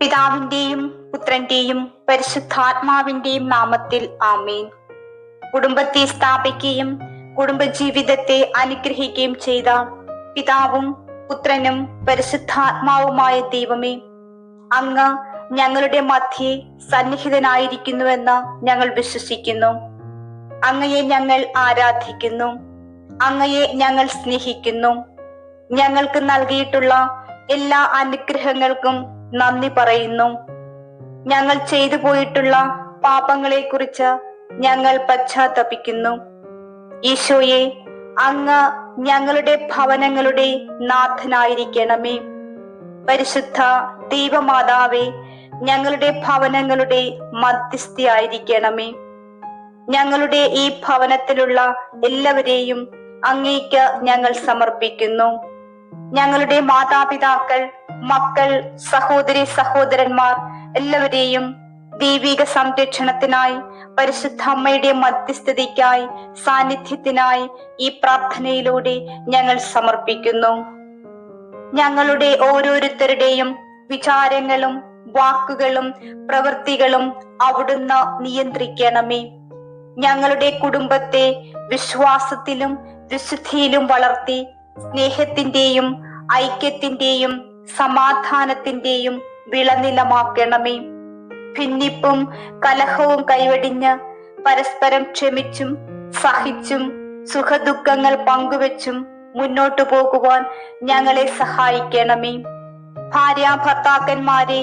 പിതാവിന്റെയും പുത്രന്റെയും പരിശുദ്ധാത്മാവിന്റെയും നാമത്തിൽ ആമേൻ. കുടുംബത്തെ സ്ഥാപിക്കുകയും കുടുംബജീവിതത്തെ അനുഗ്രഹിക്കുകയും ചെയ്ത പിതാവും പുത്രനും പരിശുദ്ധാത്മാവുമായ ദൈവമേ അങ്ങ് ഞങ്ങളുടെ മധ്യേ സന്നിഹിതനായിരിക്കുന്നുവെന്ന് ഞങ്ങൾ വിശ്വസിക്കുന്നു. അങ്ങയെ ഞങ്ങൾ ആരാധിക്കുന്നു. അങ്ങയെ ഞങ്ങൾ സ്നേഹിക്കുന്നു. ഞങ്ങൾക്ക് നൽകിയിട്ടുള്ള എല്ലാ അനുഗ്രഹങ്ങൾക്കും നന്ദി പറയുന്നു. ഞങ്ങൾ ചെയ്തു പോയിട്ടുള്ള പാപങ്ങളെ കുറിച്ച് ഞങ്ങൾ പശ്ചാത്തപിക്കുന്നു. ഈശോയെ അങ്ങ് ഞങ്ങളുടെ ഭവനങ്ങളുടെ നാഥനായിരിക്കണമേ. പരിശുദ്ധ ദൈവമാതാവേ ഞങ്ങളുടെ ഭവനങ്ങളുടെ മധ്യസ്ഥയായിരിക്കണമേ. ഞങ്ങളുടെ ഈ ഭവനത്തിലുള്ള എല്ലാവരെയും അങ്ങേക്ക് ഞങ്ങൾ സമർപ്പിക്കുന്നു. ഞങ്ങളുടെ മാതാപിതാക്കൾ മക്കൾ സഹോദരി സഹോദരന്മാർ എല്ലാവരെയും ദൈവിക സംരക്ഷണത്തിനായി പരിശുദ്ധ അമ്മയുടെ മധ്യസ്ഥതയ്ക്കായി സാന്നിധ്യത്തിനായി ഈ പ്രാർത്ഥനയിലൂടെ ഞങ്ങൾ സമർപ്പിക്കുന്നു. ഞങ്ങളുടെ ഓരോരുത്തരുടെയും വിചാരങ്ങളും വാക്കുകളും പ്രവൃത്തികളും അവിടുന്ന് നിയന്ത്രിക്കണമേ. ഞങ്ങളുടെ കുടുംബത്തെ വിശ്വാസത്തിലും വിശുദ്ധിയിലും വളർത്തി സ്നേഹത്തിന്റെയും ഐക്യത്തിന്റെയും സമാധാനത്തിന്റെയും വിളനിലമാക്കണമേ. ഭിന്നിപ്പും കലഹവും കൈവടിഞ്ഞ് പരസ്പരം ക്ഷമിച്ചും സഹിച്ചും സുഖദുഃഖങ്ങൾ പങ്കുവെച്ചും മുന്നോട്ടു പോകുവാൻ ഞങ്ങളെ സഹായിക്കണമേ. ഭാര്യ ഭർത്താക്കന്മാരെ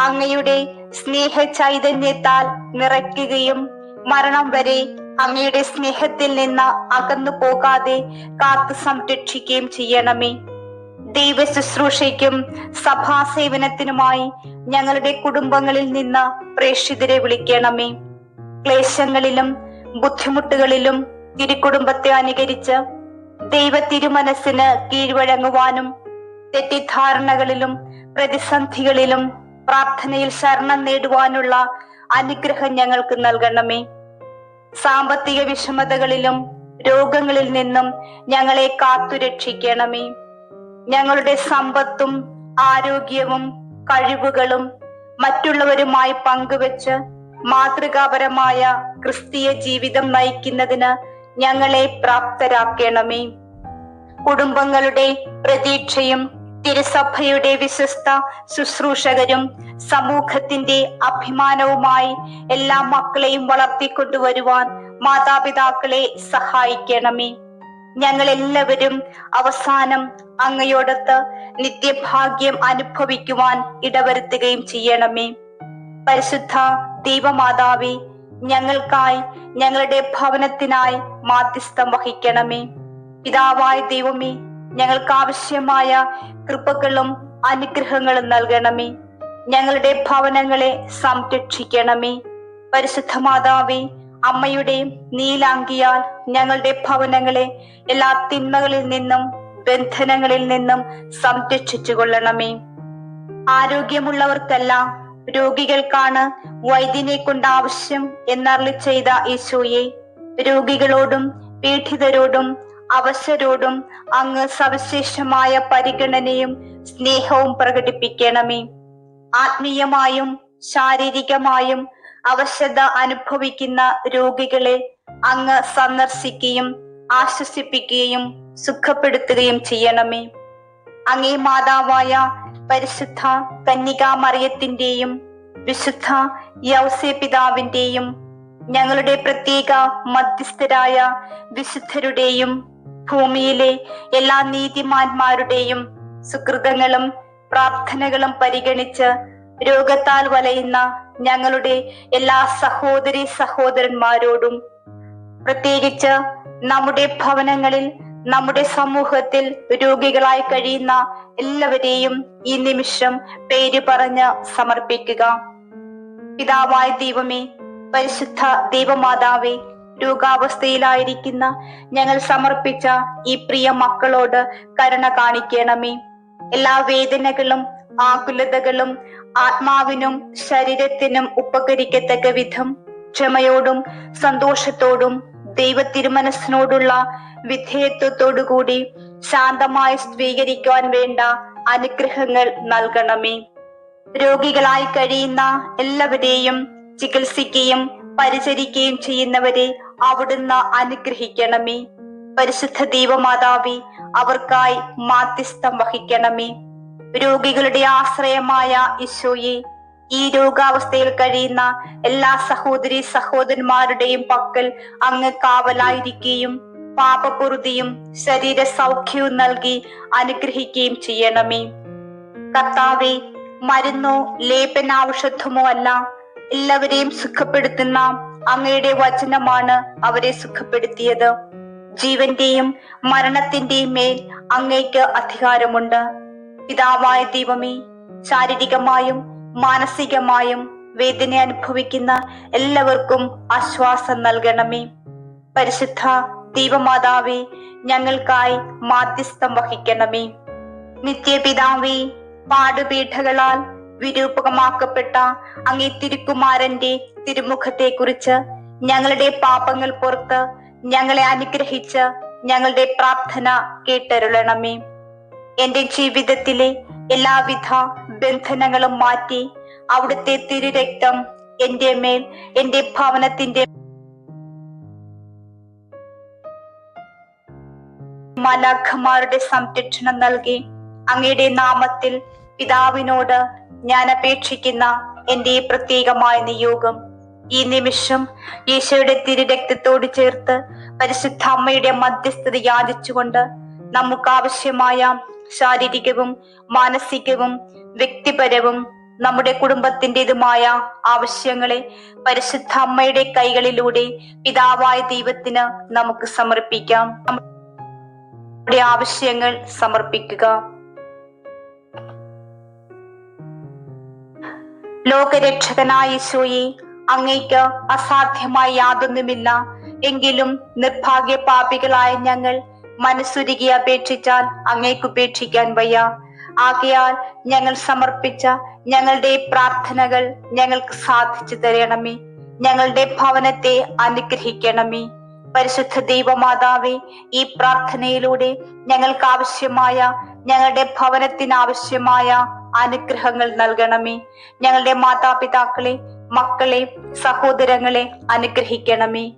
അങ്ങയുടെ സ്നേഹ ചൈതന്യത്താൽ നിറയ്ക്കുകയും മരണം വരെ അങ്ങയുടെ സ്നേഹത്തിൽ നിന്ന് അകന്നു പോകാതെ കാത്തു സംരക്ഷിക്കുകയും ചെയ്യണമേ. ദൈവ ശുശ്രൂഷയ്ക്കും സഭാസേവനത്തിനുമായി ഞങ്ങളുടെ കുടുംബങ്ങളിൽ നിന്ന് പ്രേക്ഷിതരെ വിളിക്കണമേ. ക്ലേശങ്ങളിലും ബുദ്ധിമുട്ടുകളിലും തിരുക്കുടുംബത്തെ അനുകരിച്ച് ദൈവ തിരുമനസ്സിന് കീഴ്വഴങ്ങുവാനും തെറ്റിദ്ധാരണകളിലും പ്രതിസന്ധികളിലും പ്രാർത്ഥനയിൽ ശരണം നേടുവാനുള്ള അനുഗ്രഹം ഞങ്ങൾക്ക് നൽകണമേ. സാമ്പത്തിക വിഷമതകളിലും രോഗങ്ങളിൽ നിന്നും ഞങ്ങളെ കാത്തുരക്ഷിക്കണമേ ഞങ്ങളുടെ സമ്പത്തും ആരോഗ്യവും കഴിവുകളും മറ്റുള്ളവരുമായി പങ്കുവെച്ച് മാതൃകാപരമായ ക്രിസ്തീയ ജീവിതം നയിക്കുന്നതിന് ഞങ്ങളെ പ്രാപ്തരാക്കണമേ. കുടുംബങ്ങളുടെ പ്രതീക്ഷയും തിരുസഭയുടെ വിശ്വസ്ത ശുശ്രൂഷകരും സമൂഹത്തിന്റെ അഭിമാനവുമായി എല്ലാ മക്കളെയും വളർത്തിക്കൊണ്ടുവരുവാൻ മാതാപിതാക്കളെ സഹായിക്കണമേ. ഞങ്ങൾ എല്ലാവരും അവസാനം അങ്ങയോടത്ത് നിത്യഭാഗ്യം അനുഭവിക്കുവാൻ ഇടവരുത്തുകയും ചെയ്യണമേ. പരിശുദ്ധ ദൈവമാതാവേ ഞങ്ങൾക്കായി ഞങ്ങളുടെ ഭവനത്തിനായി മാധ്യസ്ഥം വഹിക്കണമേ. പിതാവായ ദൈവമേ ഞങ്ങൾക്ക് ആവശ്യമായ കൃപകളും അനുഗ്രഹങ്ങളും നൽകണമേ. ഞങ്ങളുടെ ഭവനങ്ങളെ സംരക്ഷിക്കണമേ. പരിശുദ്ധ മാതാവി അമ്മയുടെ നീലാങ്കിയാൽ ഞങ്ങളുടെ ഭവനങ്ങളെ എല്ലാ തിന്മകളിൽ നിന്നും ബന്ധനങ്ങളിൽ നിന്നും സംരക്ഷിച്ചു കൊള്ളണമേ ആരോഗ്യമുള്ളവർക്കല്ല രോഗികൾക്കാണ് വൈദ്യനെ കൊണ്ട് ആവശ്യം എന്നറിളി ചെയ്ത ഈശോയെ രോഗികളോടും പീഡിതരോടും അവശരോടും അങ്ങ് സവിശേഷമായ പരിഗണനയും സ്നേഹവും പ്രകടിപ്പിക്കണമേ. ആത്മീയമായും ശാരീരികമായും അവശത അനുഭവിക്കുന്ന രോഗികളെ അങ്ങ് സന്ദർശിക്കുകയും ആശ്വസിപ്പിക്കുകയും സുഖപ്പെടുത്തുകയും ചെയ്യണമേ. അങ്ങേ മാതാവായ പരിശുദ്ധ കന്യകാമറിയത്തിന്റെയും വിശുദ്ധ യൗസേ പിതാവിന്റെയും ഞങ്ങളുടെ പ്രത്യേക മധ്യസ്ഥരായ വിശുദ്ധരുടെയും ഭൂമിയിലെ എല്ലാ നീതിമാന്മാരുടെയും സുഹൃതങ്ങളും പ്രാർത്ഥനകളും പരിഗണിച്ച് രോഗത്താൽ വലയുന്ന ഞങ്ങളുടെ എല്ലാ സഹോദരി സഹോദരന്മാരോടും പ്രത്യേകിച്ച് നമ്മുടെ ഭവനങ്ങളിൽ നമ്മുടെ സമൂഹത്തിൽ രോഗികളായി കഴിയുന്ന എല്ലാവരെയും ഈ നിമിഷം പേര് പറഞ്ഞ് സമർപ്പിക്കുക. പിതാവായ ദൈവമേ പരിശുദ്ധ ദൈവമാതാവേ രോഗാവസ്ഥയിലായിരിക്കുന്ന ഞങ്ങൾ സമർപ്പിച്ച ഈ പ്രിയ മക്കളോട് കരുണ കാണിക്കണമേ. എല്ലാ വേദനകളും ആകുലതകളും ആത്മാവിനും ശരീരത്തിനും ഉപകരിക്കത്തക്ക വിധം ക്ഷമയോടും സന്തോഷത്തോടും ദൈവ തിരുമനസ്സിനോടുള്ള വിധേയത്വത്തോടുകൂടി ശാന്തമായി സ്വീകരിക്കുവാൻ വേണ്ട അനുഗ്രഹങ്ങൾ നൽകണമേ. രോഗികളായി കഴിയുന്ന എല്ലാവരെയും ചികിത്സിക്കുകയും പരിചരിക്കുകയും ചെയ്യുന്നവരെ അവിടുന്ന് അനുഗ്രഹിക്കണമേ. പരിശുദ്ധ ദൈവമാതാവി അവർക്കായി മാധ്യസ്ഥം വഹിക്കണമേ. രോഗികളുടെ ആശ്രയമായ ഈശോയെ ഈ രോഗാവസ്ഥയിൽ കഴിയുന്ന എല്ലാ സഹോദരി സഹോദരന്മാരുടെയും പക്കൽ അങ്ങ് കാവലായിരിക്കുകയും പാപപുറുതിയും ശരീര സൗഖ്യവും നൽകി അനുഗ്രഹിക്കുകയും ചെയ്യണമേ. കർത്താവെ മരുന്നോ ലേപനാഔഷധമോ അല്ല എല്ലാവരെയും സുഖപ്പെടുത്തുന്ന അങ്ങയുടെ വചനമാണ് അവരെ സുഖപ്പെടുത്തിയത്. ജീവന്റെയും മരണത്തിന്റെയും മേൽ അങ്ങയ്ക്ക് അധികാരമുണ്ട്. പിതാവായ ദൈവമേ ശാരീരികമായും മാനസികമായും വേദന അനുഭവിക്കുന്ന എല്ലാവർക്കും ആശ്വാസം നൽകണമേ. പരിശുദ്ധ ദൈവമാതാവേ ഞങ്ങൾക്കായി മാധ്യസ്ഥം വഹിക്കണമേ. നിത്യപിതാവേ പാടുപീഠകളാൽ വിരൂപകമാക്കപ്പെട്ട അങ്ങേ തിരുക്കുമാരന്റെ തിരുമുഖത്തെ കുറിച്ച് ഞങ്ങളുടെ പാപങ്ങൾ പുറത്ത് ഞങ്ങളെ അനുഗ്രഹിച്ച് ഞങ്ങളുടെ പ്രാർത്ഥന കേട്ടരുളണമേ. എന്റെ ജീവിതത്തിലെ എല്ലാവിധ ബന്ധനങ്ങളും മാറ്റി അവിടുത്തെ തിരുരക്തം എന്റെ മേൽ എന്റെ ഭവനത്തിന്റെ മാലാഖമാരുടെ സംരക്ഷണം നൽകി അങ്ങയുടെ നാമത്തിൽ പിതാവിനോട് ഞാൻ അപേക്ഷിക്കുന്ന എന്റെ പ്രത്യേകമായ നിയോഗം ഈ നിമിഷം ഈശോയുടെ തിരുരക്തത്തോട് ചേർത്ത് പരിശുദ്ധ അമ്മയുടെ മധ്യസ്ഥത യാചിച്ചുകൊണ്ട് നമുക്ക് ആവശ്യമായ ശാരീരികവും മാനസികവും വ്യക്തിപരവും നമ്മുടെ കുടുംബത്തിന്റെതുമായ ആവശ്യങ്ങളെ പരിശുദ്ധ അമ്മയുടെ കൈകളിലൂടെ പിതാവായ ദൈവത്തിന് നമുക്ക് സമർപ്പിക്കാം. നമ്മുടെ ആവശ്യങ്ങൾ സമർപ്പിക്കുക. ലോകരക്ഷകനായ ഈശോയെ അങ്ങയ്ക്ക് അസാധ്യമായി യാതൊന്നുമില്ല. എങ്കിലും നിർഭാഗ്യ പാപികളായ ഞങ്ങൾ മനസ്സുരുകി അപേക്ഷിച്ചാൽ അങ്ങേക്ക് ഉപേക്ഷിക്കാൻ വയ്യ. ആകയാൽ ഞങ്ങൾ സമർപ്പിച്ച ഞങ്ങളുടെ പ്രാർത്ഥനകൾ ഞങ്ങൾക്ക് സാധിച്ചു തരണമേ. ഞങ്ങളുടെ ഭവനത്തെ അനുഗ്രഹിക്കണമേ. പരിശുദ്ധ ദൈവമാതാവേ ഈ പ്രാർത്ഥനയിലൂടെ ഞങ്ങൾക്ക് ആവശ്യമായ ഞങ്ങളുടെ ഭവനത്തിനാവശ്യമായ അനുഗ്രഹങ്ങൾ നൽകണമേ. ഞങ്ങളുടെ മാതാപിതാക്കളെ മക്കളെ സഹോദരങ്ങളെ അനുഗ്രഹിക്കണമേ.